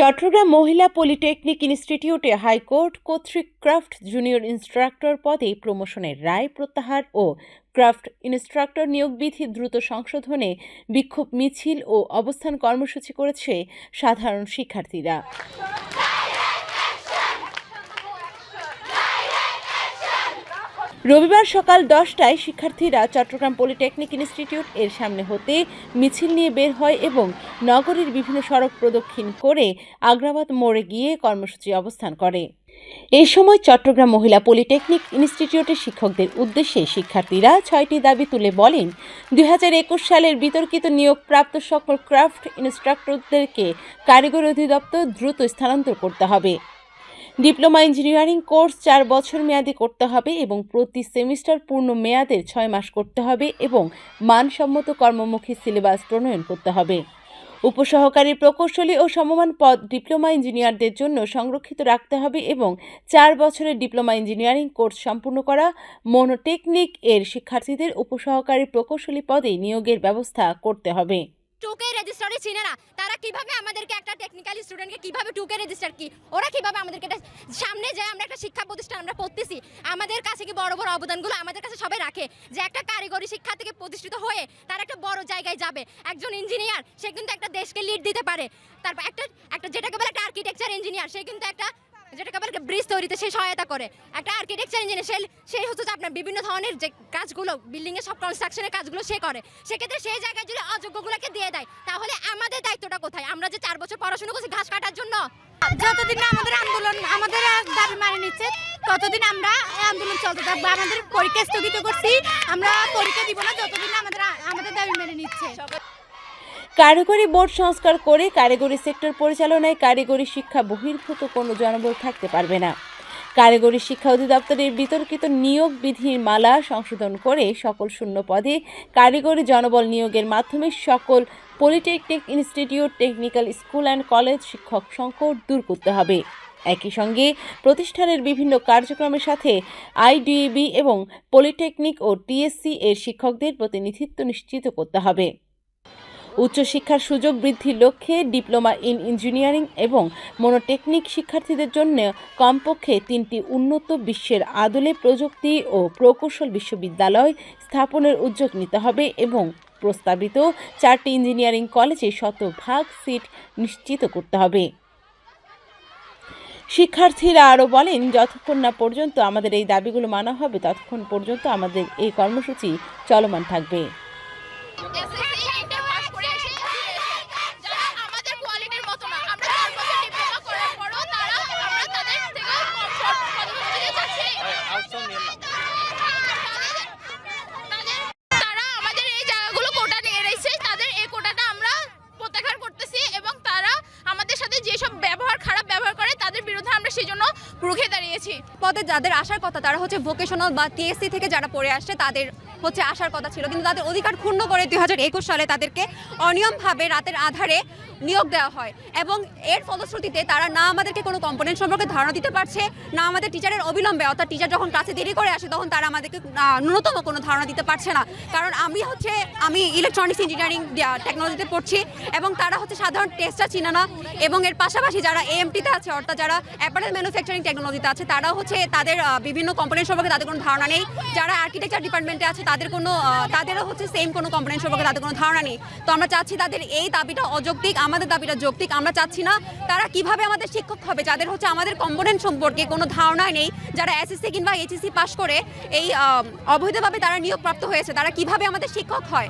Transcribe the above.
চট্টগ্রাম মহিলা পলিটেকনিক ইনস্টিটিউটে হাইকোর্ট কর্তৃক ক্রাফট জুনিয়র ইনস্ট্রাক্টর পদে প্রমোশনের রায় প্রত্যাহার ও ক্রাফট ইনস্ট্রাক্টর নিয়োগ বিধি দ্রুত সংশোধনে বিক্ষোভ মিছিল ও অবস্থান কর্মসূচি করেছে সাধারণ শিক্ষার্থীরা। রবিবার সকাল দশটায় শিক্ষার্থীরা চট্টগ্রাম পলিটেকনিক ইনস্টিটিউট এর সামনে হতে মিছিল নিয়ে বের হয় এবং নগরীর বিভিন্ন সড়ক প্রদক্ষিণ করে আগ্রাবাদ মোড়ে গিয়ে কর্মসূচি অবস্থান করে। এই সময় চট্টগ্রাম মহিলা পলিটেকনিক ইনস্টিটিউটের শিক্ষকদের উদ্দেশ্যে শিক্ষার্থীরা ছয়টি দাবি তুলে বলেন, দুই হাজার একুশ সালের বিতর্কিত নিয়োগপ্রাপ্ত সকল ক্রাফট ইনস্ট্রাক্টরদেরকে কারিগরি অধিদপ্তর দ্রুত স্থানান্তর করতে হবে। ডিপ্লোমা ইঞ্জিনিয়ারিং কোর্স চার বছর মেয়াদি করতে হবে এবং প্রতি সেমিস্টার পূর্ণ মেয়াদের ছয় মাস করতে হবে এবং মানসম্মত কর্মমুখী সিলেবাস প্রণয়ন করতে হবে। উপসহকারী প্রকৌশলী ও সমমান পদ ডিপ্লোমা ইঞ্জিনিয়ারদের জন্য সংরক্ষিত রাখতে হবে এবং চার বছরের ডিপ্লোমা ইঞ্জিনিয়ারিং কোর্স সম্পূর্ণ করা। মনোটেকনিক এর শিক্ষার্থীদের উপসহকারী প্রকৌশলী পদে নিয়োগের ব্যবস্থা করতে হবে। টুকে রেজিস্টারে চিনে না। তারা কীভাবে আমাদেরকে একটা টেকনিক্যাল স্টুডেন্টকে কীভাবে টুকে রেজিস্টার কি? ওরা কীভাবে আমাদেরকে সামনে যায় আমরা একটা শিক্ষা প্রতিষ্ঠান আমরা পড়তেছি আমাদের কাছে কি বড় বড় অবদানগুলো আমাদের কাছে সবাই রাখে? যে একটা কারিগরি শিক্ষা থেকে প্রতিষ্ঠিত হয়ে তারা একটা বড় জায়গায় যাবে। একজন ইঞ্জিনিয়ার সে কিন্তু একটা দেশকে লিড দিতে পারে। তারপর একটা একটা যেটাকে বলে একটা আর্কিটেকচার ইঞ্জিনিয়ার সে কিন্তু একটা যেটাকে বলে ব্রিজ তৈরিতে সে সহায়তা করে। একটা আর্কিটেকচার ইঞ্জিনিয়ার সেই হচ্ছে যে আপনার বিভিন্ন ধরনের যে কাজগুলো বিল্ডিং এর সব কনস্ট্রাকশনের কাজগুলো সে করে। সেক্ষেত্রে সেই জায়গায় যদি অযোগ্যগুলোকে দিয়ে দেয়, তাহলে আমাদের দায়িত্বটা কোথায়? আমরা যে চার বছর পড়াশোনা করছি, ঘাস কাটার জন্য? যতদিন আমাদের আন্দোলন, আমাদের দাবি মানে নিচ্ছে, ততদিন আমরা আন্দোলন চলতে থাকব। আমাদের পরীক্ষা স্থগিত করছি, আমরা পরীক্ষা দিব না, যতদিন আমাদের আমাদের দাবি মেনে নিচ্ছে। কারিগরি বোর্ড সংস্কার করে কারিগরি সেক্টর পরিচালনায় কারিগরি শিক্ষা বহির্ভূত কোনো জনবল থাকতে পারবে না। কারিগরি শিক্ষা অধিদপ্তরের বিতর্কিত নিয়োগ বিধির মালা সংশোধন করে সকল শূন্য পদে কারিগরি জনবল নিয়োগের মাধ্যমে সকল polytechnic institute, technical school and college শিক্ষক সংকট দূর করতে হবে। একই সঙ্গে প্রতিষ্ঠানের বিভিন্ন কার্যক্রমের সাথে আইডিইবি এবং পলিটেকনিক ও টিএসসি এর শিক্ষকদের প্রতিনিধিত্ব নিশ্চিত করতে হবে। উচ্চশিক্ষার সুযোগ বৃদ্ধির লক্ষ্যে ডিপ্লোমা ইন ইঞ্জিনিয়ারিং এবং মনোটেকনিক শিক্ষার্থীদের জন্য কমপক্ষে তিনটি উন্নত বিশ্বের আদলে প্রযুক্তি ও প্রকৌশল বিশ্ববিদ্যালয় স্থাপনের উদ্যোগ নিতে হবে এবং প্রস্তাবিত চারটি ইঞ্জিনিয়ারিং কলেজে শতভাগ সিট নিশ্চিত করতে হবে। শিক্ষার্থীরা আরও বলেন, যতক্ষণ না পর্যন্ত আমাদের এই দাবিগুলো মানা হবে, ততক্ষণ পর্যন্ত আমাদের এই কর্মসূচি চলমান থাকবে এসএসসি ইন্টার পাস করে এসে যারা আমাদের কোয়ালিটির মতো না আমরা চার বছর ডিপ্লোমা করার পরও তারা আমরা তাদের থেকে কম পদোন্নতি চাচ্ছি তারা আমাদের এই জায়গাগুলো কোটা নিয়ে রয়েছে তাদের এই কোটাটা আমরা প্রত্যাখ্যান করতেছি এবং তারা আমাদের সাথে যেসব ব্যবহার খারাপ ব্যবহার করে তাদের বিরুদ্ধে আমরা সেই জন্য রুখে দাঁড়িয়েছি। পদে যাদের আসার কথা তারা হচ্ছে ভোকেশনাল বা টিএসসি থেকে যারা পড়ে আসছে তাদের হচ্ছে আসার কথা ছিল। কিন্তু তাদের অধিকার ক্ষুণ্ণ করে দু হাজার একুশ সালে তাদেরকে অনিয়মভাবে রাতের আধারে নিয়োগ দেওয়া হয় এবং এর ফলশ্রুতিতে তারা না আমাদেরকে কোনো কম্পোনেন্ট সম্পর্কে ধারণা দিতে পারছে, না আমাদের টিচারের অবিলম্বে, অর্থাৎ টিচার যখন ক্লাসে দেরি করে আসে, তখন তারা আমাদেরকে ন্যূনতম কোনো ধারণা দিতে পারছে না। কারণ আমি হচ্ছে, আমি ইলেকট্রনিক্স ইঞ্জিনিয়ারিং টেকনোলজিতে পড়ছি এবং তারা হচ্ছে সাধারণ টেস্টটা চিনে না এবং এর পাশাপাশি যারা এএমটিতে আছে, অর্থাৎ যারা অ্যাপারেল ম্যানুফ্যাকচারিং টেকনোলজিতে আছে তারা হচ্ছে তাদের বিভিন্ন কম্পোনেন্ট সম্পর্কে তাদের কোনো ধারণা নেই। যারা আর্কিটেকচার ডিপার্টমেন্টে আছে তাদের কোনো তাদেরও হচ্ছে সেম কোনো কম্পোনেন্ট সম্পর্কে তাদের কোনো ধারণা নেই। তো আমরা চাচ্ছি তাদের এই দাবিটা অযৌক্তিক, আমাদের দাবিটা যৌক্তিক। আমরা চাচ্ছি না তারা কীভাবে আমাদের শিক্ষক হবে, যাদের হচ্ছে আমাদের কম্পোনেন্ট সম্পর্কে কোনো ধারণা নেই। যারা এসএসসি কিংবা এইচএসসি পাশ করে এই অবৈধভাবে তারা নিয়োগপ্রাপ্ত হয়েছে, তারা কীভাবে আমাদের শিক্ষক হয়?